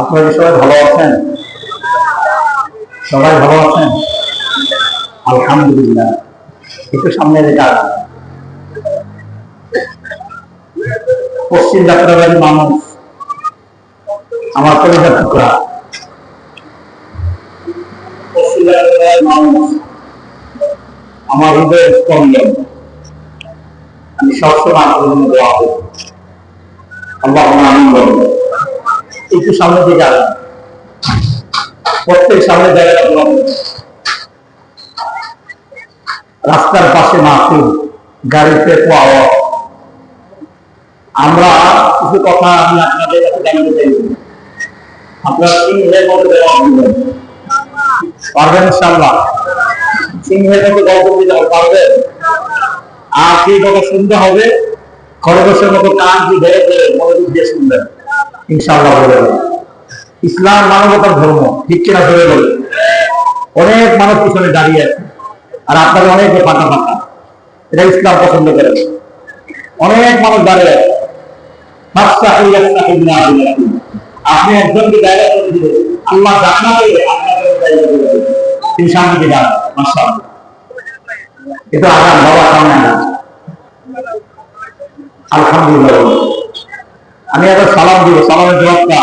আপনারা সবাই ভালো আছেন? সবাই ভালো আছেন? আলহামদুলিল্লাহ। একটু সামনে রেখে। পশ্চিম যাত্রাবাড়ির মানুষ, আমার কলিজার টুকরা পশ্চিম যাত্রাবাড়ির মানুষ, আমার হৃদয়ের স্পন্দন। আমি সবসময় আনন্দ একটু সামনে দিকে আগান প্রত্যেক সামনে রাস্তার পাশে মাহফিল গাড়িতে পাওয়া আমরা কিছু কথা আমি আপনাদের কাছে জানতে চাই আপনারা সিংহের মতো জবাব দিবেন পারবেন সিংহের মতো পারবেন আর কি কথা শুনতে হবে? খরগোশের মতো কান দিয়ে শুনবেন? ইনশাআল্লাহ ইসলাম মানবতার ধর্ম, ঠিক কিনা ধরে বলে অনেক মানুষ পিছনে দাঁড়িয়ে আছে, আর আপনাদের অনেক ফাঁকা ফাঁকা। এটা ইসলাম পছন্দ করে। অনেক মানুষ দাঁড়িয়ে আছে। আপনি একজনকে জায়গা আল্লাহ জান্নাতে আপনার জন্য জায়গা তিনি সামনে এটা আগান বাবা সামনে না। আলহামদুলিল্লাহ। আমি আবার সালাম দিব সালামের জবাবটা।